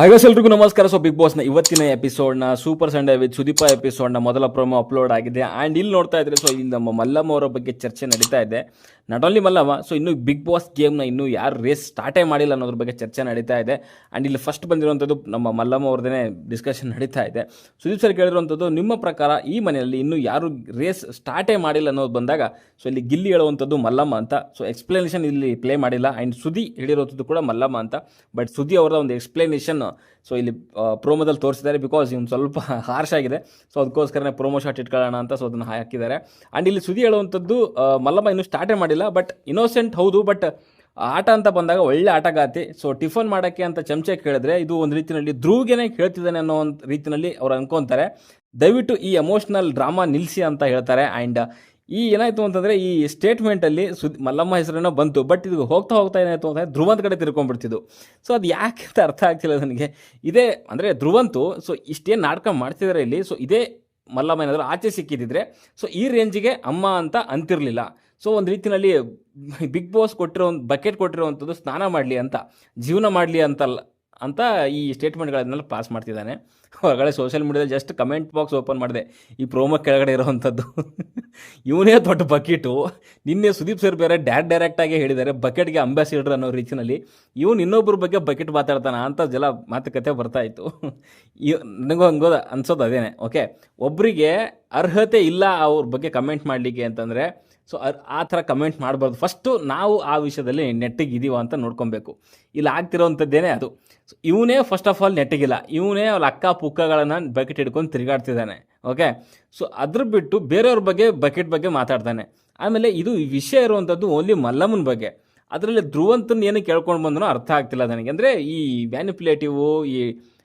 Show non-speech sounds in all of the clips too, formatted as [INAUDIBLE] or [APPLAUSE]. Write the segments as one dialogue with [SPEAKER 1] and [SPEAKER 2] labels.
[SPEAKER 1] ಹಾಗಾಸ್ ಎಲ್ರಿಗೂ ನಮಸ್ಕಾರ. So big ಬಾಸ್ನ ಇವತ್ತಿನ ಎಪಿಸೋಡ್ನ ಸೂಪರ್ ಸಂಡೇ ವಿತ್ ಸುದೀಪ ನ ಮೊದಲ ಪ್ರೊಮೋ ಅಪ್ಲೋಡ್ ಆಗಿದೆ. ಅಂಡ್ ಇಲ್ಲಿ ನೋಡ್ತಾ ಇದ್ರೆ ಸೊ ಇಲ್ಲಿ ನಮ್ಮ ಮಲ್ಲಮ್ಮ ಅವರ ಬಗ್ಗೆ ಚರ್ಚೆ ನಡೀತಾ ಇದೆ. ನಾಟ್ ಓನ್ಲಿ ಮಲ್ಲಮ್ಮ ಸೊ ಇನ್ನು ಬಿಗ್ ಬಾಸ್ ಗೇಮ್ನ ಇನ್ನೂ ಯಾರು ರೇಸ್ ಸ್ಟಾರ್ಟೇ ಮಾಡಿಲ್ಲ ಅನ್ನೋದ್ರ ಬಗ್ಗೆ ಚರ್ಚೆ ನಡೀತಾ ಇದೆ. ಆ್ಯಂಡ್ ಇಲ್ಲಿ ಫಸ್ಟ್ ಬಂದಿರುವಂಥದ್ದು ನಮ್ಮ ಮಲ್ಲಮ್ಮ ಅವ್ರದ್ದೇ ಡಿಸ್ಕಷನ್ ನಡೀತಾ ಇದೆ. ಸುದೀಪ್ ಸರ್ ಕೇಳಿರುವಂಥದ್ದು ನಿಮ್ಮ ಪ್ರಕಾರ ಈ ಮನೆಯಲ್ಲಿ ಇನ್ನೂ ಯಾರು ರೇಸ್ ಸ್ಟಾರ್ಟೇ ಮಾಡಿಲ್ಲ ಅನ್ನೋದು ಬಂದಾಗ ಸೊ ಇಲ್ಲಿ ಗಿಲ್ಲಿ ಹೇಳುವಂಥದ್ದು ಮಲ್ಲಮ್ಮ ಅಂತ. ಸೊ ಎಕ್ಸ್ಪ್ಲನೇಷನ್ ಇಲ್ಲಿ ಪ್ಲೇ ಮಾಡಿಲ್ಲ. ಆ್ಯಂಡ್ ಸುದಿ ಹೇಳಿರುವಂಥದ್ದು ಕೂಡ ಮಲ್ಲಮ್ಮ ಅಂತ. ಬಟ್ ಸುದಿ ಅವರ ಒಂದು ಎಕ್ಸ್ಪ್ಲನೇಷನ್ ಸೊ ಇಲ್ಲಿ ಪ್ರೋಮೋದಲ್ಲಿ ತೋರಿಸಿದ್ದಾರೆ ಬಿಕಾಸ್ ಇವ್ನು ಸ್ವಲ್ಪ [LAUGHS] ಹಾರ್ಶ್ ಆಗಿದೆ. ಸೊ ಅದಕ್ಕೋಸ್ಕರನೇ ಪ್ರೋಮೋ ಶಾಟ್ ಇಟ್ಕೊಳ್ಳೋಣ ಅಂತ ಸೊ ಅದನ್ನು ಹಾಕಿದ್ದಾರೆ. ಆ್ಯಂಡ್ ಇಲ್ಲಿ ಸುದಿ ಹೇಳುವಂಥದ್ದು ಮಲ್ಲಮ್ಮ ಇನ್ನೂ ಸ್ಟಾರ್ಟೇ ಮಾಡಿಲ್ಲ ಬಟ್ ಇನೋಸೆಂಟ್ ಹೌದು ಬಟ್ ಆಟ ಅಂತ ಬಂದಾಗ ಒಳ್ಳೆ ಆಟಗಾತಿ ಸೊ ಟಿಫನ್ ಮಾಡೋಕ್ಕೆ ಅಂತ ಚಮಚೆ ಕೇಳಿದ್ರೆ ಇದು ಒಂದು ರೀತಿಯಲ್ಲಿ ಧ್ರುವ್ಗೆನೇ ಕೇಳ್ತಿದ್ದಾನೆ ಅನ್ನೋ ಒಂದು ರೀತಿಯಲ್ಲಿ ಅವ್ರು ಅನ್ಕೊತಾರೆ. ದಯವಿಟ್ಟು ಈ ಎಮೋಷ್ನಲ್ ಡ್ರಾಮಾ ನಿಲ್ಲಿಸಿ ಅಂತ ಹೇಳ್ತಾರೆ. ಆ್ಯಂಡ್ ಈ ಏನಾಯಿತು ಅಂತಂದರೆ ಈ ಸ್ಟೇಟ್ಮೆಂಟಲ್ಲಿ ಸುದ್, ಮಲ್ಲಮ್ಮ ಹೆಸರೇನೋ ಬಂತು ಬಟ್ ಇದು ಹೋಗ್ತಾ ಹೋಗ್ತಾ ಏನಾಯಿತು ಅಂತಂದರೆ ಧ್ರುವಂತ ಕಡೆ ತಿರ್ಕೊಂಡ್ಬಿಡ್ತಿದ್ದು. ಸೊ ಅದು ಯಾಕೆ ಅಂತ ಅರ್ಥ ಆಗ್ತಿಲ್ಲ ನನಗೆ. ಇದೇ, ಅಂದರೆ ಧ್ರುವಂತು ಸೊ ಇಷ್ಟೇನು ನಾಟಕ ಮಾಡ್ತಿದ್ದಾರೆ ಇಲ್ಲಿ ಸೊ ಇದೇ ಮಲ್ಲಮ್ಮ ಏನಾದರೂ ಆಚೆ ಸಿಕ್ಕಿದ್ದಿದ್ರೆ ಸೊ ಈ ರೇಂಜಿಗೆ ಅಮ್ಮ ಅಂತ ಅಂತಿರಲಿಲ್ಲ. ಸೊ ಒಂದು ರೀತಿಯಲ್ಲಿ ಬಿಗ್ ಬಾಸ್ ಕೊಟ್ಟಿರೋ ಒಂದು ಬಕೆಟ್ ಕೊಟ್ಟಿರೋವಂಥದ್ದು ಸ್ನಾನ ಮಾಡಲಿ ಅಂತ, ಜೀವನ ಮಾಡಲಿ ಅಂತಲ್ಲ ಅಂತ ಈ ಸ್ಟೇಟ್ಮೆಂಟ್ಗಳನ್ನೆಲ್ಲ ಪಾಸ್ ಮಾಡ್ತಿದ್ದಾನೆ. ಹೊರಗಡೆ ಸೋಷಿಯಲ್ ಮೀಡಿಯಾದಲ್ಲಿ ಜಸ್ಟ್ ಕಮೆಂಟ್ ಬಾಕ್ಸ್ ಓಪನ್ ಮಾಡಿದೆ. ಈ ಪ್ರೋಮೋ ಕೆಳಗಡೆ ಇರೋವಂಥದ್ದು ಇವನೇ ದೊಡ್ಡ ಬಕೆಟು ನಿನ್ನೆ ಸುದೀಪ್ ಸರ್ ಬೇರೆ ಡ್ಯಾಡ್ ಡೈರೆಕ್ಟಾಗಿ ಹೇಳಿದ್ದಾರೆ ಬಕೆಟ್ಗೆ ಅಂಬಾಸಿಡರ್ ಅನ್ನೋ ರೀತಿಯಲ್ಲಿ ಇವನು ಇನ್ನೊಬ್ಬರ ಬಗ್ಗೆ ಬಕೆಟ್ ಮಾತಾಡ್ತಾನ? ಅಂತ ಜಲ ಮಾತುಕತೆ ಬರ್ತಾ ಇತ್ತು. ನನಗೂ ಹಂಗೋದ ಅನ್ಸೋದು ಅದೇನೆ ಓಕೆ ಒಬ್ಬರಿಗೆ ಅರ್ಹತೆ ಇಲ್ಲ ಅವ್ರ ಬಗ್ಗೆ ಕಮೆಂಟ್ ಮಾಡಲಿಕ್ಕೆ ಅಂತಂದರೆ ಸೊ ಆ ಥರ ಕಮೆಂಟ್ ಮಾಡಬಾರ್ದು. ಫಸ್ಟು ನಾವು ಆ ವಿಷಯದಲ್ಲಿ ನೆಟ್ಟಿಗೆ ಅಂತ ನೋಡ್ಕೊಬೇಕು. ಇಲ್ಲಿ ಆಗ್ತಿರೋವಂಥದ್ದೇನೆ ಅದು. ಸೊ ಇವನೇ ಫಸ್ಟ್ ಆಫ್ ಆಲ್ ನೆಟ್ಟಿಗಿಲ್ಲ. ಇವನೇ ಅವ್ರ ಅಕ್ಕ ಪುಕ್ಕಗಳನ್ನು ಬಕೆಟ್ ಹಿಡ್ಕೊಂಡು ತಿರುಗಾಡ್ತಿದ್ದಾನೆ. ಓಕೆ ಸೊ ಅದ್ರ ಬಿಟ್ಟು ಬೇರೆಯವ್ರ ಬಗ್ಗೆ ಬಕೆಟ್ ಬಗ್ಗೆ ಮಾತಾಡ್ತಾನೆ. ಆಮೇಲೆ ಇದು ವಿಷಯ ಇರುವಂಥದ್ದು ಓನ್ಲಿ ಮಲ್ಲಮ್ಮನ ಬಗ್ಗೆ. ಅದರಲ್ಲಿ ಧ್ರುವಂತನ ಏನು ಕೇಳ್ಕೊಂಡು ಬಂದನೋ ಅರ್ಥ ಆಗ್ತಿಲ್ಲ ನನಗೆ. ಅಂದರೆ ಈ ವ್ಯಾನಿಪ್ಯುಲೇಟಿವು ಈ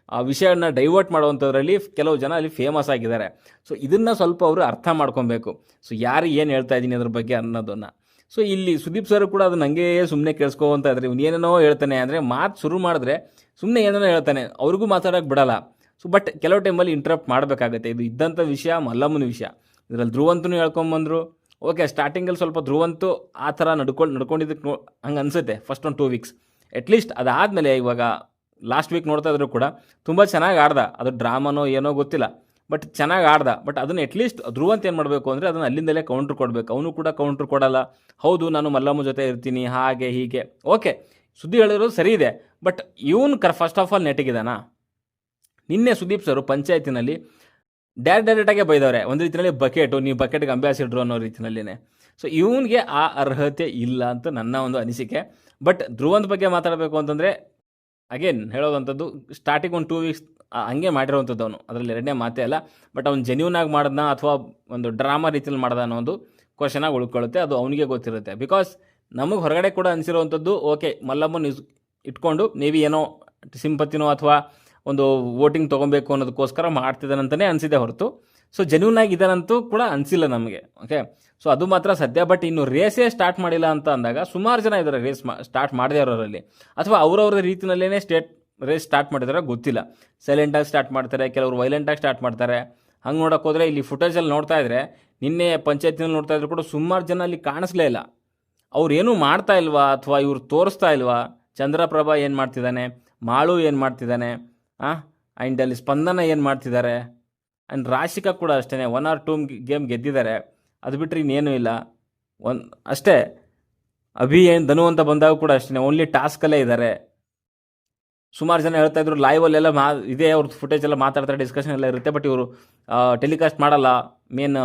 [SPEAKER 1] ಆ ವಿಷಯವನ್ನು ಡೈವರ್ಟ್ ಮಾಡುವಂಥದ್ರಲ್ಲಿ ಕೆಲವು ಜನ ಅಲ್ಲಿ ಫೇಮಸ್ ಆಗಿದ್ದಾರೆ. ಸೊ ಇದನ್ನು ಸ್ವಲ್ಪ ಅವರು ಅರ್ಥ ಮಾಡ್ಕೊಬೇಕು. ಸೊ ಯಾರು ಏನು ಹೇಳ್ತಾ ಇದ್ದೀನಿ ಅದ್ರ ಬಗ್ಗೆ ಅನ್ನೋದನ್ನು. ಸೊ ಇಲ್ಲಿ ಸುದೀಪ್ ಸರ್ ಕೂಡ ಅದನ್ನ ನನಗೆ ಸುಮ್ಮನೆ ಕೇಳಿಸ್ಕೋವಂತ ಇದ್ರೆ ಇವ್ನು ಏನೇನೋ ಹೇಳ್ತಾನೆ ಅಂದರೆ ಮಾತು ಶುರು ಮಾಡಿದ್ರೆ ಸುಮ್ಮನೆ ಏನೇನೋ ಹೇಳ್ತಾನೆ. ಅವ್ರಿಗೂ ಮಾತಾಡೋಕೆ ಬಿಡಲ್ಲ. ಸೊ ಬಟ್ ಕೆಲವು ಟೈಮಲ್ಲಿ ಇಂಟ್ರಪ್ಟ್ ಮಾಡಬೇಕಾಗತ್ತೆ. ಇದು ಇದ್ದಂಥ ವಿಷಯ, ಮಲ್ಲಮ್ಮನ ವಿಷಯ. ಇದರಲ್ಲಿ ಧ್ರುವಂತನೂ ಹೇಳ್ಕೊಂಬಂದರು ಓಕೆ ಸ್ಟಾರ್ಟಿಂಗಲ್ಲಿ ಸ್ವಲ್ಪ ಧ್ರುವಂತು ಆ ಥರ ನಡ್ಕೊಂಡು ನಡ್ಕೊಂಡಿದ್ದಕ್ಕೆ ಹಂಗೆ ಅನಿಸುತ್ತೆ ಫಸ್ಟ್ ಒಂದು ಟೂ ವೀಕ್ಸ್ ಅಟ್ಲೀಸ್ಟ್ ಅದಾದಮೇಲೆ ಇವಾಗ ಲಾಸ್ಟ್ ವೀಕ್ ನೋಡ್ತಾ ಇದ್ರು ಕೂಡ, ತುಂಬ ಚೆನ್ನಾಗಿ ಆಡ್ದ. ಅದು ಡ್ರಾಮನೋ ಏನೋ ಗೊತ್ತಿಲ್ಲ. ಬಟ್ ಚೆನ್ನಾಗಿ ಆಡ್ದ. ಬಟ್ ಅದನ್ನು ಅಟ್ಲೀಸ್ಟ್ ಧ್ರುವಂತ ಏನು ಮಾಡಬೇಕು ಅಂದರೆ ಅದನ್ನು ಅಲ್ಲಿಂದಲೇ ಕೌಂಟ್ರ್ ಕೊಡಬೇಕು. ಅವನು ಕೂಡ ಕೌಂಟ್ರ್ ಕೊಡಲ್ಲ. ಹೌದು, ನಾನು ಮಲ್ಲಮ್ಮ ಜೊತೆ ಇರ್ತೀನಿ, ಹಾಗೆ, ಹೀಗೆ. ಓಕೆ ಸುದ್ದಿ ಹೇಳಿರೋದು ಸರಿ ಇದೆ. ಬಟ್ ಇವನು ಕರ್ ಫಸ್ಟ್ ಆಫ್ ಆಲ್ ನೆಟ್ಟಿಗಿದಾನಾ ನಿನ್ನೆ ಸುದೀಪ್ ಸರ್ ಪಂಚಾಯತಿನಲ್ಲಿ ಡೈರೆಕ್ಟ್ ಡೈರೆಕ್ಟಾಗೆ ಬೈದವ್ರೆ. ಒಂದು ರೀತಿಯಲ್ಲಿ ಬಕೆಟು ನೀವು ಬಕೆಟ್ಗೆ ಅಂಬ್ಯಾಸಿಡ್ರು ಅನ್ನೋ ರೀತಿಯಲ್ಲಿನೇ. ಸೊ ಇವನಿಗೆ ಆ ಅರ್ಹತೆ ಇಲ್ಲ ಅಂತ ನನ್ನ ಒಂದು ಅನಿಸಿಕೆ. ಬಟ್ ಧ್ರುವಂತ ಬಗ್ಗೆ ಮಾತಾಡಬೇಕು ಅಂತಂದರೆ ಅಗೇನ್ ಹೇಳೋದಂಥದ್ದು ಸ್ಟಾರ್ಟಿಂಗ್ ಒಂದು ಟೂ ವೀಕ್ಸ್ ಹಂಗೆ ಮಾಡಿರೋವಂಥದ್ದು ಅವನು. ಅದರಲ್ಲಿ ಎರಡನೇ ಮಾತೇ ಅಲ್ಲ. ಬಟ್ ಅವ್ನು ಜೆನ್ಯೂನ್ ಆಗಿ ಮಾಡ್ದ ಅಥವಾ ಒಂದು ಡ್ರಾಮಾ ರೀತಿಯಲ್ಲಿ ಮಾಡ್ದ ಅನ್ನೋ ಒಂದು ಆಗಿ ಉಳ್ಕೊಳ್ಳುತ್ತೆ. ಅದು ಅವನಿಗೆ ಗೊತ್ತಿರುತ್ತೆ. ಬಿಕಾಸ್ ನಮಗೆ ಹೊರಗಡೆ ಕೂಡ ಅನಿಸಿರುವಂಥದ್ದು ಓಕೆ ಮಲ್ಲಮ್ಮನ ಇಟ್ಕೊಂಡು ನೀವು ಏನೋ ಸಿಂಪತಿನೋ ಅಥವಾ ಒಂದು ವೋಟಿಂಗ್ ತೊಗೊಬೇಕು ಅನ್ನೋದಕ್ಕೋಸ್ಕರ ಮಾಡ್ತಿದ್ದಾನಂತಲೇ ಅನಿಸಿದೆ ಹೊರತು. ಸೊ ಜೆನ್ಯೂನ್ ಆಗಿದ್ದಾನಂತೂ ಕೂಡ ಅನಿಸಿಲ್ಲ ನಮಗೆ ಓಕೆ ಸೊ ಅದು ಮಾತ್ರ ಸದ್ಯ ಬಟ್ ಇನ್ನು ರೇಸೇ ಸ್ಟಾರ್ಟ್ ಮಾಡಿಲ್ಲ ಅಂತ ಅಂದಾಗ ಸುಮಾರು ಜನ ಇದ್ದಾರೆ ರೇಸ್ ಸ್ಟಾರ್ಟ್ ಮಾಡದೇ ಇರೋರಲ್ಲಿ. ಅಥವಾ ಅವರವ್ರ ರೀತಿಯಲ್ಲೇ ಸ್ಟೇಟ್ ರೇಸ್ ಸ್ಟಾರ್ಟ್ ಮಾಡಿದಾರೆ ಗೊತ್ತಿಲ್ಲ. ಸೈಲೆಂಟಾಗಿ ಸ್ಟಾರ್ಟ್ ಮಾಡ್ತಾರೆ, ಕೆಲವರು ವೈಲೆಂಟಾಗಿ ಸ್ಟಾರ್ಟ್ ಮಾಡ್ತಾರೆ. ಹಂಗೆ ನೋಡೋಕೆ ಹೋದರೆ ಇಲ್ಲಿ ಫುಟೇಜಲ್ಲಿ ನೋಡ್ತಾ ಇದ್ರೆ, ನಿನ್ನೆ ಪಂಚಾಯತಿನಲ್ಲಿ ನೋಡ್ತಾ ಇದ್ರು ಕೂಡ ಸುಮಾರು ಜನ ಅಲ್ಲಿ ಕಾಣಿಸ್ಲೇ ಇಲ್ಲ. ಅವ್ರು ಏನೂ ಮಾಡ್ತಾ ಇಲ್ವಾ? ಅಥವಾ ಇವ್ರು ತೋರಿಸ್ತಾ ಇಲ್ವಾ? ಚಂದ್ರಪ್ರಭಾ ಏನು ಮಾಡ್ತಿದ್ದಾನೆ? ಮಾಳು ಏನು ಮಾಡ್ತಿದ್ದಾನೆ? ಆ್ಯಂಡ್ ಅಲ್ಲಿ ಸ್ಪಂದನ ಏನು ಮಾಡ್ತಿದ್ದಾರೆ? ಆ್ಯಂಡ್ ರಾಶಿಕಾ ಕೂಡ ಅಷ್ಟೇ ಒನ್ ಆರ್ ಟೂ ಗೇಮ್ ಗೆದ್ದಿದ್ದಾರೆ. ಅದು ಬಿಟ್ಟರೆ ಇನ್ನೇನೂ ಇಲ್ಲ. ಒನ್ ಅಷ್ಟೇ, ಅಭಿ ಏನು, ಧನು ಅಂತ ಬಂದಾಗ ಕೂಡ ಅಷ್ಟೇ ಓನ್ಲಿ ಟಾಸ್ಕಲ್ಲೇ ಇದ್ದಾರೆ. ಸುಮಾರು ಜನ ಹೇಳ್ತಾ ಇದ್ರು ಲೈವಲ್ಲೆಲ್ಲ ಮಾ, ಇದೇ, ಅವ್ರ ಫುಟೇಜ್ ಎಲ್ಲ ಮಾತಾಡ್ತಾರೆ ಡಿಸ್ಕಷನ್ ಎಲ್ಲ ಇರುತ್ತೆ ಬಟ್ ಇವರು ಟೆಲಿಕಾಸ್ಟ್ ಮಾಡಲ್ಲ ಮೇನ್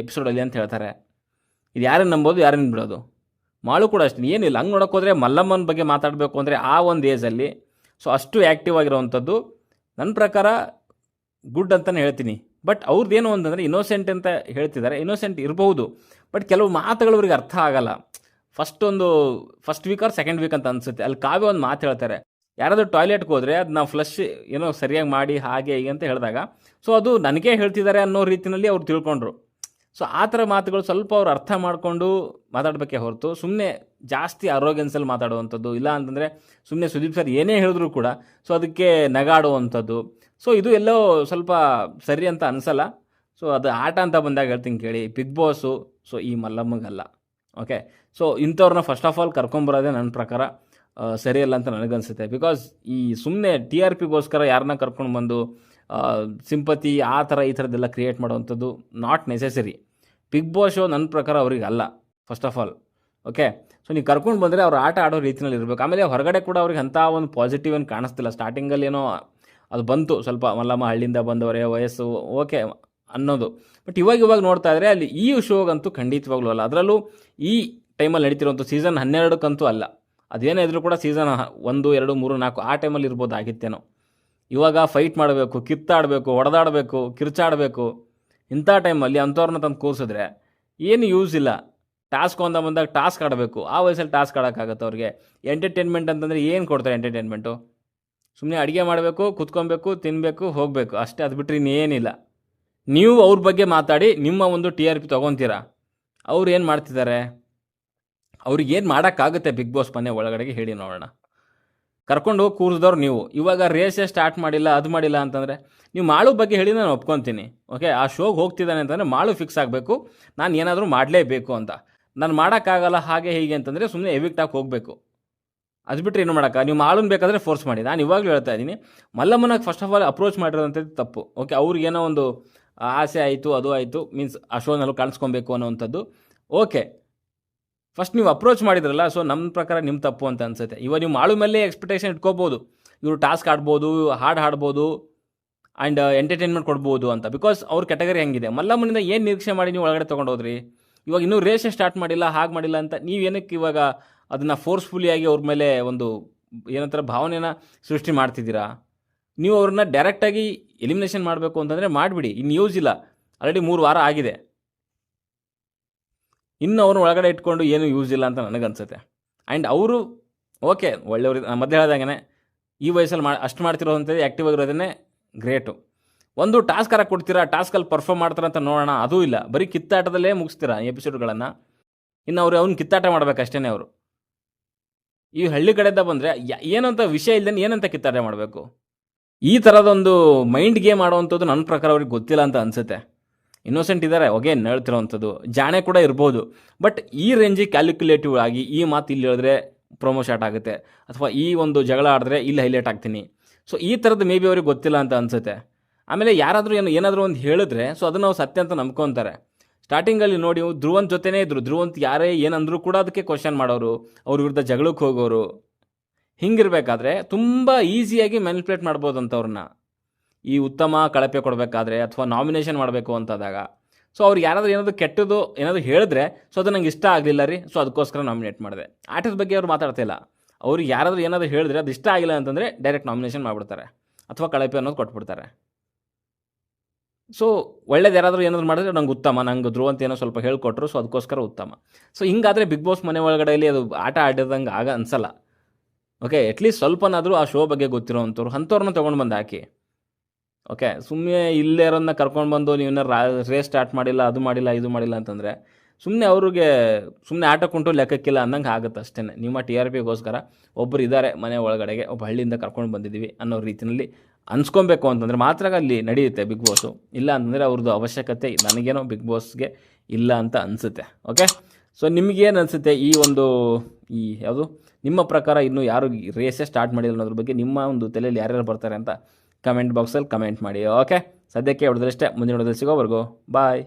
[SPEAKER 1] ಎಪಿಸೋಡಲ್ಲಿ ಅಂತ ಹೇಳ್ತಾರೆ. ಇದು ಯಾರನ್ನು ನಂಬೋದು ಯಾರನ್ನು ಬಿಡೋದು? ಮಾಳು ಕೂಡ ಅಷ್ಟೇ ಏನಿಲ್ಲ. ಹಂಗೆ ನೋಡೋಕೆ ಹೋದರೆ ಮಲ್ಲಮ್ಮನ ಬಗ್ಗೆ ಮಾತಾಡಬೇಕು ಅಂದರೆ ಆ ಒಂದು ಏಜಲ್ಲಿ ಸೊ ಅಷ್ಟು ಆ್ಯಕ್ಟಿವ್ ಆಗಿರೋವಂಥದ್ದು. ನನ್ನ ಪ್ರಕಾರ ಗುಡ್ ಅಂತಲೇ ಹೇಳ್ತೀನಿ. ಬಟ್ ಅವ್ರದ್ದೇನು ಅಂತಂದರೆ ಇನ್ನೋಸೆಂಟ್ ಅಂತ ಹೇಳ್ತಿದ್ದಾರೆ. ಇನ್ನೋಸೆಂಟ್ ಇರಬಹುದು. ಬಟ್ ಕೆಲವು ಮಾತುಗಳು ಅವ್ರಿಗೆ ಅರ್ಥ ಆಗಲ್ಲ. ಫಸ್ಟ್ ಒಂದು first week or second week ಅಂತ ಅನಿಸುತ್ತೆ. ಅಲ್ಲಿ ಕಾವ್ಯ ಒಂದು ಮಾತು ಹೇಳ್ತಾರೆ. ಯಾರಾದರೂ ಟಾಯ್ಲೆಟ್ಗೆ ಹೋದರೆ ಅದು ನಾವು ಫ್ಲಶ್ ಏನೋ ಸರಿಯಾಗಿ ಮಾಡಿ, ಹಾಗೆ, ಹೀಗೆ ಅಂತ ಹೇಳಿದಾಗ. ಸೊ ಅದು ನನಗೇ ಹೇಳ್ತಿದ್ದಾರೆ ಅನ್ನೋ ರೀತಿಯಲ್ಲಿ ಅವ್ರು ತಿಳ್ಕೊಂಡ್ರು. ಸೊ ಆ ಥರ ಮಾತುಗಳು ಸ್ವಲ್ಪ ಅವ್ರು ಅರ್ಥ ಮಾಡಿಕೊಂಡು ಮಾತಾಡಬೇಕೇ ಹೊರತು. ಸುಮ್ಮನೆ ಜಾಸ್ತಿ ಅರೋಗೆನ್ಸಲ್ಲಿ ಮಾತಾಡುವಂಥದ್ದು, ಇಲ್ಲ ಅಂತಂದರೆ ಸುಮ್ಮನೆ ಸುದೀಪ್ ಸರ್ ಏನೇ ಹೇಳಿದ್ರು ಕೂಡ ಸೊ ಅದಕ್ಕೆ ನಗಾಡುವಂಥದ್ದು. ಸೊ ಇದು ಎಲ್ಲೋ ಸ್ವಲ್ಪ ಸರಿ ಅಂತ ಅನಿಸಲ್ಲ. ಸೊ ಅದು ಆಟ ಅಂತ ಬಂದಾಗ ಹೇಳ್ತೀನಿ ಕೇಳಿ ಬಿಗ್ ಬಾಸು ಸೊ ಈ ಮಲ್ಲಮ್ಮಗಲ್ಲ. ಓಕೆ ಸೊ ಇಂಥವ್ರನ್ನ ಫಸ್ಟ್ ಆಫ್ ಆಲ್ ಕರ್ಕೊಂಬರೋದೇ ನನ್ನ ಪ್ರಕಾರ ಸರಿಯಲ್ಲ ಅಂತ ನನಗನ್ಸುತ್ತೆ. ಬಿಕಾಸ್ ಈ ಸುಮ್ಮನೆ ಟಿ ಆರ್ ಪಿಗೋಸ್ಕರ ಯಾರನ್ನ ಕರ್ಕೊಂಡು ಬಂದು ಸಿಂಪತಿ ಆ ಥರ ಈ ಥರದ್ದೆಲ್ಲ ಕ್ರಿಯೇಟ್ ಮಾಡುವಂಥದ್ದು not necessary Bigg Boss show ನನ್ನ ಪ್ರಕಾರ ಅವ್ರಿಗೆ ಅಲ್ಲ first of all okay so ನೀವು ಕರ್ಕೊಂಡು ಬಂದರೆ ಅವ್ರು ಆಟ ಆಡೋ ರೀತಿಯಲ್ಲಿ ಇರಬೇಕು. ಆಮೇಲೆ ಹೊರಗಡೆ ಕೂಡ ಅವ್ರಿಗೆ ಅಂಥ ಒಂದು ಪಾಸಿಟಿವ್ ಏನು ಕಾಣಿಸ್ತಿಲ್ಲ. ಸ್ಟಾರ್ಟಿಂಗಲ್ಲಿ ಏನೋ ಅದು ಬಂತು. ಸ್ವಲ್ಪ ಮಲ್ಲಮ್ಮ ಹಳ್ಳಿಯಿಂದ ಬಂದವರೇ, ವಯಸ್ಸು, ಓಕೆ ಅನ್ನೋದು. ಬಟ್ ಇವಾಗ ಇವಾಗ ನೋಡ್ತಾ ಇದ್ರೆ ಅಲ್ಲಿ ಈ ಶೋಗಂತೂ ಖಂಡಿತವಾಗ್ಲೂ ಅಲ್ಲ. ಅದರಲ್ಲೂ ಈ ಟೈಮಲ್ಲಿ ನಡೀತಿರೋಂಥ ಸೀಸನ್ ಹನ್ನೆರಡಕ್ಕಂತೂ ಅಲ್ಲ. ಅದೇನೇ ಇದ್ರೂ ಕೂಡ ಸೀಸನ್ ಒಂದು, ಎರಡು, ಮೂರು, ನಾಲ್ಕು ಆ ಟೈಮಲ್ಲಿ ಇರ್ಬೋದು ಆಗಿತ್ತೇನೋ ಇವಾಗ ಫೈಟ್ ಮಾಡಬೇಕು, ಕಿತ್ತಾಡಬೇಕು, ಹೊಡೆದಾಡಬೇಕು, ಕಿರ್ಚಾಡಬೇಕು. ಇಂಥ ಟೈಮಲ್ಲಿ ಅಂಥವ್ರನ್ನ ತಂದು ಕೂರಿಸಿದ್ರೆ ಏನು ಯೂಸ್ ಇಲ್ಲ. ಟಾಸ್ಕ್ ಅಂತ ಬಂದಾಗ ಟಾಸ್ಕ್ ಆಡಬೇಕು. ಆ ವಯಸ್ಸಲ್ಲಿ ಟಾಸ್ಕ್ ಆಡೋಕ್ಕಾಗತ್ತೆ ಅವ್ರಿಗೆ. ಎಂಟರ್ಟೈನ್ಮೆಂಟ್ ಅಂತಂದರೆ ಏನು ಕೊಡ್ತಾರೆ ಎಂಟರ್ಟೈನ್ಮೆಂಟು ಸುಮ್ಮನೆ ಅಡುಗೆ ಮಾಡಬೇಕು, ಕುತ್ಕೊಬೇಕು ತಿನ್ನಬೇಕು ಹೋಗಬೇಕು. ಅಷ್ಟೇ, ಅದು ಬಿಟ್ಟರೆ ಇನ್ನೇನಿಲ್ಲ. ನೀವು ಅವ್ರ ಬಗ್ಗೆ ಮಾತಾಡಿ, ನಿಮ್ಮ ಒಂದು ಟಿ ಆರ್ ಪಿ ತೊಗೊತೀರಾ? ಅವ್ರು ಏನು ಮಾಡ್ತಿದ್ದಾರೆ ಅವ್ರಿಗೆ ಏನು ಮಾಡೋಕ್ಕಾಗುತ್ತೆ ಬಿಗ್ ಬಾಸ್ ಮನೆ ಒಳಗಡೆಗೆ ಹೇಳಿ ನೋಡೋಣ. ಕರ್ಕೊಂಡು ಹೋಗಿ ನೀವು. ಇವಾಗ ರೇಸೇ ಸ್ಟಾರ್ಟ್ ಮಾಡಿಲ್ಲ, ಅದು ಮಾಡಿಲ್ಲ ಅಂತಂದರೆ, ನೀವು ಮಾಳು ಬಗ್ಗೆ ಹೇಳಿ ನಾನು ಒಪ್ಕೊತೀನಿ. ಓಕೆ ಆ ಶೋಗೆ ಹೋಗ್ತಿದ್ದಾನೆ ಅಂತಂದರೆ ಮಾಳು ಫಿಕ್ಸ್ ಆಗಬೇಕು. ನಾನು ಏನಾದರೂ ಮಾಡಲೇಬೇಕು ಅಂತ. ನಾನು ಮಾಡೋಕ್ಕಾಗಲ್ಲ ಹಾಗೆ ಹೀಗೆ ಅಂತಂದರೆ ಸುಮ್ಮನೆ ಎವಿಕ್ಟ್ ಆಗಿ ಹೋಗಬೇಕು. ಅದು ಬಿಟ್ಟರೆ ಏನು ಮಾಡೋಕ್ಕ? ನೀವು ಆಳನ್ನು ಬೇಕಾದರೆ ಫೋರ್ಸ್ ಮಾಡಿ. ನಾನು ಇವಾಗಲೂ ಹೇಳ್ತಾ ಇದ್ದೀನಿ, ಮಲ್ಲಮ್ಮನಾಗ ಫಸ್ಟ್ ಆಫ್ ಆಲ್ ಅಪ್ರೋಚ್ ಮಾಡಿರೋಂಥದ್ದು ತಪ್ಪು. ಓಕೆ ಅವ್ರಿಗೇನೋ ಒಂದು ಆಸೆ ಆಯಿತು, ಅದು ಆಯಿತು ಮೀನ್ಸ್ ಆ ಶೋನಲ್ಲೂ ಕಾಣಿಸ್ಕೊಬೇಕು ಅನ್ನೋವಂಥದ್ದು. ಓಕೆ ಫಸ್ಟ್ ನೀವು ಅಪ್ರೋಚ್ ಮಾಡಿದ್ರಲ್ಲ ಸೊ ನಮ್ಮ ಪ್ರಕಾರ ನಿಮ್ಮ ತಪ್ಪು ಅಂತ ಅನ್ಸುತ್ತೆ. ಇವಾಗ ನೀವು ಮಾಳು ಮೇಲೆ ಎಕ್ಸ್ಪೆಕ್ಟೇಷನ್ ಇಟ್ಕೋಬೋದು. ಇವರು ಟಾಸ್ಕ್ ಆಡ್ಬೋದು ಹಾಡು ಹಾಡ್ಬೋದು ಆ್ಯಂಡ್ ಎಂಟರ್ಟೈನ್ಮೆಂಟ್ ಕೊಡ್ಬೋದು ಅಂತ. ಬಿಕಾಸ್ ಅವ್ರ ಕ್ಯಾಟಗರಿ ಹೆಂಗಿದೆ. ಮಲ್ಲಮ್ಮನಿಂದ ಏನು ನಿರೀಕ್ಷೆ ಮಾಡಿ ನೀವು ಒಳಗಡೆ ತೊಗೊಂಡೋದ್ರಿ? ಇವಾಗ ಇನ್ನೂ ರೇಷನ್ ಸ್ಟಾರ್ಟ್ ಮಾಡಿಲ್ಲ, ಹಾಗೆ ಮಾಡಿಲ್ಲ ಅಂತ ನೀವು ಏನಕ್ಕೆ ಇವಾಗ ಅದನ್ನು ಫೋರ್ಸ್ಫುಲಿಯಾಗಿ ಅವ್ರ ಮೇಲೆ ಒಂದು ಏನಂತಾರೆ ಭಾವನೆನ ಸೃಷ್ಟಿ ಮಾಡ್ತಿದ್ದೀರಾ? ನೀವು ಅವ್ರನ್ನ ಡೈರೆಕ್ಟಾಗಿ ಎಲಿಮಿನೇಷನ್ ಮಾಡಬೇಕು ಅಂತಂದರೆ ಮಾಡಿಬಿಡಿ. ಇನ್ನು ಯೂಸ್ ಇಲ್ಲ. ಆಲ್ರೆಡಿ ಮೂರು ವಾರ ಆಗಿದೆ. ಇನ್ನು ಅವ್ರನ್ನ ಒಳಗಡೆ ಇಟ್ಕೊಂಡು ಏನು ಯೂಸ್ ಇಲ್ಲ ಅಂತ ನನಗನ್ಸುತ್ತೆ. ಆ್ಯಂಡ್ ಅವರು ಓಕೆ ಒಳ್ಳೆಯವ್ರಿಗೆ ಮೊದಲು ಹೇಳ್ದಂಗೆ ಈ ವಯಸ್ಸಲ್ಲಿ ಮಾ, ಅಷ್ಟು ಮಾಡ್ತಿರೋದಂಥದ್ದು ಆ್ಯಕ್ಟಿವ್ ಆಗಿರೋದನ್ನೇ ಗ್ರೇಟು ಒಂದು ಟಾಸ್ಕರ ಕೊಡ್ತೀರಾ? ಟಾಸ್ಕಲ್ಲಿ ಪರ್ಫಾರ್ಮ್ ಮಾಡ್ತಾರ ಅಂತ ನೋಡೋಣ. ಅದೂ ಇಲ್ಲ. ಬರೀ ಕಿತ್ತಾಟದಲ್ಲೇ ಮುಗಿಸ್ತೀರಾ ಎಪಿಸೋಡ್ಗಳನ್ನು ಇನ್ನು ಅವ್ರು ಅವ್ನು ಕಿತ್ತಾಟ ಮಾಡ್ಬೇಕಷ್ಟೇ ಅವರು. ಈ ಹಳ್ಳಿ ಕಡೆಯಿಂದ ಬಂದರೆ ಏನಂತ ವಿಷಯ ಇಲ್ಲದೆ ಏನಂತ ಕಿತ್ತಾಟ ಮಾಡಬೇಕು? ಈ ಥರದೊಂದು ಮೈಂಡ್ ಗೇಮ್ ಆಡುವಂಥದ್ದು ನನ್ನ ಪ್ರಕಾರ ಅವ್ರಿಗೆ ಗೊತ್ತಿಲ್ಲ ಅಂತ ಅನಿಸುತ್ತೆ. ಇನ್ನೋಸೆಂಟ್ ಇದ್ದಾರೆ ಹೊಗೆ ಹೇಳ್ತಿರೋವಂಥದ್ದು. ಜಾಣೆ ಕೂಡ ಇರ್ಬೋದು. ಬಟ್ ಈ ರೇಂಜಿ ಕ್ಯಾಲ್ಕುಲೇಟಿವ್ ಆಗಿ ಈ ಮಾತು ಇಲ್ಲಿ ಹೇಳಿದ್ರೆ ಪ್ರೊಮೋ ಶಾಟ್ ಆಗುತ್ತೆ. ಅಥವಾ ಈ ಒಂದು ಜಗಳ ಆಡಿದ್ರೆ ಇಲ್ಲಿ ಹೈಲೈಟ್ ಆಗ್ತೀನಿ. ಸೊ ಈ ಥರದ್ದು ಮೇ ಬಿ ಅವ್ರಿಗೆ ಗೊತ್ತಿಲ್ಲ ಅಂತ ಅನಿಸುತ್ತೆ. ಆಮೇಲೆ ಯಾರಾದರೂ ಏನು ಏನಾದರೂ ಒಂದು ಹೇಳಿದ್ರೆ ಸೊ ಅದನ್ನು ಅವ್ರು ಸತ್ಯ ಅಂತ ನಂಬ್ಕೊತಾರೆ. ಸ್ಟಾರ್ಟಿಂಗಲ್ಲಿ ನೋಡಿ ಧ್ರುವಂತ ಜೊತೆನೇ ಇದ್ರು. ಧ್ರುವಂತ್ ಯಾರೇ ಏನಂದ್ರೂ ಕೂಡ ಅದಕ್ಕೆ ಕ್ವಶನ್ ಮಾಡೋರು, ಅವ್ರ ವಿರುದ್ಧ ಜಗಳಕ್ಕೆ ಹೋಗೋರು. ಹಿಂಗಿರಬೇಕಾದ್ರೆ ತುಂಬ ಈಸಿಯಾಗಿ ಮ್ಯಾನಿಪ್ಯುಲೇಟ್ ಮಾಡ್ಬೋದು ಅಂಥವ್ರನ್ನ ಈ ಉತ್ತಮ ಕಳಪೆ ಕೊಡಬೇಕಾದ್ರೆ ಅಥವಾ ನಾಮಿನೇಷನ್ ಮಾಡಬೇಕು ಅಂತಾದಾಗ. ಸೊ ಅವ್ರು ಯಾರಾದರೂ ಏನಾದರೂ ಕೆಟ್ಟದ್ದು ಏನಾದರೂ ಹೇಳಿದ್ರೆ ಸೊ ಅದು ನಂಗೆ ಇಷ್ಟ ಆಗಲಿಲ್ಲ ರೀ ಸೊ ಅದಕ್ಕೋಸ್ಕರ ನಾಮಿನೇಟ್ ಮಾಡಿದೆ. ಆರ್ಟಿಸ್ಟ್ ಬಗ್ಗೆ ಅವ್ರು ಮಾತಾಡ್ತಿಲ್ಲ ಅವ್ರಿಗೆ ಯಾರಾದರೂ ಏನಾದರೂ ಹೇಳಿದ್ರೆ ಅದು ಇಷ್ಟ ಆಗಿಲ್ಲ ಅಂತಂದರೆ ಡೈರೆಕ್ಟ್ ನಾಮಿನೇಷನ್ ಮಾಡಿಬಿಡ್ತಾರೆ. ಅಥವಾ ಕಳಪೆ ಅನ್ನೋದು ಕೊಟ್ಬಿಡ್ತಾರೆ. ಸೊ ಒಳ್ಳೇದು ಯಾರಾದರೂ ಏನಾದರೂ ಮಾಡಿದ್ರೆ ನಂಗೆ ಉತ್ತಮ. ನಂಗೆ ಧ್ರುವ ಅಂತ ಏನೋ ಸ್ವಲ್ಪ ಹೇಳ್ಕೊಟ್ರು ಸೊ ಅದಕ್ಕೋಸ್ಕರ ಉತ್ತಮ. ಸೊ ಹಿಂಗಾದರೆ ಬಿಗ್ ಬಾಸ್ ಮನೆ ಒಳಗಡೆಯಲ್ಲಿ ಅದು ಆಟ ಆಡಿದಂಗೆ ಆಗ ಅನ್ಸಲ್ಲ. ಓಕೆ ಅಟ್ಲೀಸ್ಟ್ ಸ್ವಲ್ಪನಾದರೂ ಆ ಶೋ ಬಗ್ಗೆ ಗೊತ್ತಿರೋವಂಥವ್ರು, ಅಂಥವ್ರನ್ನ ತೊಗೊಂಡು ಬಂದು ಹಾಕಿ. ಓಕೆ ಸುಮ್ಮನೆ ಇಲ್ಲೇ ಇರೋದನ್ನ ಕರ್ಕೊಂಡು ಬಂದು ನೀವನ್ನ ರಾ ರೇಸ್ ಸ್ಟಾರ್ಟ್ ಮಾಡಿಲ್ಲ, ಅದು ಮಾಡಿಲ್ಲ, ಇದು ಮಾಡಿಲ್ಲ ಅಂತಂದರೆ ಸುಮ್ಮನೆ ಅವ್ರಿಗೆ ಸುಮ್ಮನೆ ಆಟ ಕುಂಟು ಲೆಕ್ಕಕ್ಕಿಲ್ಲ ಅನ್ನಂಗೆ ಆಗುತ್ತೆ ಅಷ್ಟೇ. ನಿಮ್ಮ ಟಿ ಆರ್ ಪಿಗೋಸ್ಕರ ಒಬ್ಬರು ಇದ್ದಾರೆ ಮನೆ ಒಳಗಡೆಗೆ, ಒಬ್ಬ ಹಳ್ಳಿಯಿಂದ ಕರ್ಕೊಂಡು ಬಂದಿದ್ದೀವಿ ಅನ್ನೋ ರೀತಿಯಲ್ಲಿ ಅನ್ಸ್ಕೊಬೇಕು ಅಂತಂದರೆ ಮಾತ್ರ ಅಲ್ಲಿ ನಡೆಯುತ್ತೆ ಬಿಗ್ ಬಾಸು. ಇಲ್ಲ ಅಂತಂದರೆ ಅವ್ರದ್ದು ಅವಶ್ಯಕತೆ ನನಗೇನೋ ಬಿಗ್ ಬಾಸ್ಗೆ ಇಲ್ಲ ಅಂತ ಅನಿಸುತ್ತೆ. ಓಕೆ? ಸೊ ನಿಮಗೇನು ಅನಿಸುತ್ತೆ ಈ ಒಂದು ಈ ಯಾವುದು? ನಿಮ್ಮ ಪ್ರಕಾರ ಇನ್ನೂ ಯಾರು ರೇಸೇ ಸ್ಟಾರ್ಟ್ ಮಾಡಿಲ್ಲ ಅನ್ನೋದ್ರ ಬಗ್ಗೆ ನಿಮ್ಮ ಒಂದು ತಲೆಯಲ್ಲಿ ಯಾರ್ಯಾರು ಬರ್ತಾರೆ ಅಂತ ಕಮೆಂಟ್ ಬಾಕ್ಸಲ್ಲಿ ಕಮೆಂಟ್ ಮಾಡಿ. ಓಕೆ? ಸದ್ಯಕ್ಕೆ ಹೊಡೆದ್ರಷ್ಟೇ ಮುಂದಿನ ಹೊಡೆದಲ್ಲಿ ಸಿಗೋವರೆಗೂ ಬಾಯ್.